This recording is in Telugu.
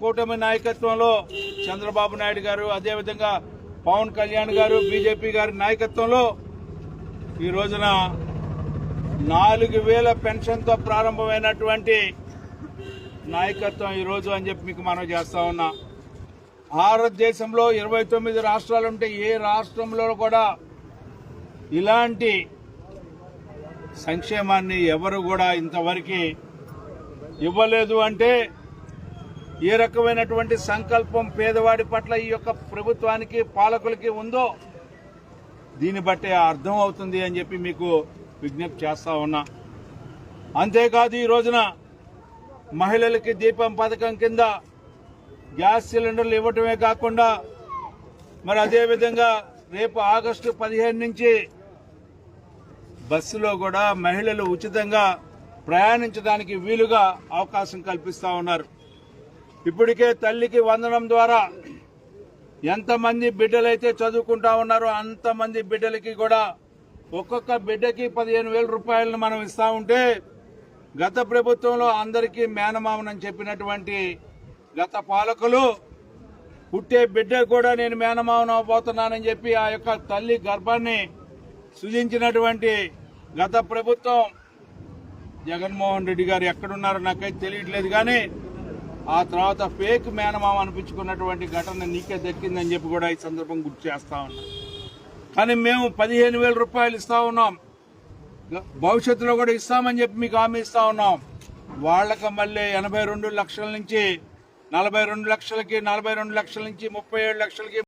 కూటమి నాయకత్వంలో చంద్రబాబు నాయుడు గారు అదేవిధంగా పవన్ కళ్యాణ్ గారు బీజేపీ గారి నాయకత్వంలో ఈ రోజున నాలుగు వేల పెన్షన్తో ప్రారంభమైనటువంటి నాయకత్వం ఈరోజు అని చెప్పి మీకు మనం చేస్తా ఉన్నా. భారతదేశంలో ఇరవై తొమ్మిది రాష్ట్రాలు ఉంటే ఏ రాష్ట్రంలో కూడా ఇలాంటి సంక్షేమాన్ని ఎవరు కూడా ఇంతవరకు ఇవ్వలేదు అంటే ఏ రకమైనటువంటి సంకల్పం పేదవాడి పట్ల ఈ యొక్క ప్రభుత్వానికి పాలకులకి ఉందో దీన్ని బట్టే అర్థం అవుతుంది అని చెప్పి మీకు విజ్ఞప్తి చేస్తా ఉన్నా. అంతేకాదు ఈ రోజున మహిళలకి దీపం పథకం కింద గ్యాస్ సిలిండర్లు ఇవ్వటమే కాకుండా మరి అదేవిధంగా రేపు ఆగస్టు పదిహేను నుంచి బస్సులో కూడా మహిళలు ఉచితంగా ప్రయాణించడానికి వీలుగా అవకాశం కల్పిస్తా ఉన్నారు. ఇప్పటికే తల్లికి వందనం ద్వారా ఎంతమంది బిడ్డలైతే చదువుకుంటా ఉన్నారో అంతమంది బిడ్డలకి కూడా ఒక్కొక్క బిడ్డకి పదిహేను వేల రూపాయలను మనం ఇస్తా ఉంటే గత ప్రభుత్వంలో అందరికీ మేనమామనని చెప్పినటువంటి గత పాలకులు పుట్టే బిడ్డ కూడా నేను మేనమామను అవబోతున్నానని చెప్పి ఆ యొక్క తల్లి గర్భాన్ని సృజించినటువంటి గత ప్రభుత్వం జగన్మోహన్ రెడ్డి గారు ఎక్కడున్నారో నాకైతే తెలియట్లేదు కానీ ఆ తర్వాత ఫేక్ మేనమామ అనిపించుకున్నటువంటి ఘటన నీకే దక్కిందని చెప్పి కూడా ఈ సందర్భం గుర్తు చేస్తా ఉన్నా. కానీ మేము పదిహేను వేల రూపాయలు ఇస్తా ఉన్నాం. భవిష్యత్తులో కూడా ఇస్తామని చెప్పి మీకు హామీ ఇస్తా ఉన్నాం. వాళ్ళకి మళ్ళీ ఎనభై రెండు లక్షల నుంచి నలభై రెండు లక్షలకి నలభై రెండు లక్షల నుంచి ముప్పై ఏడు లక్షలకి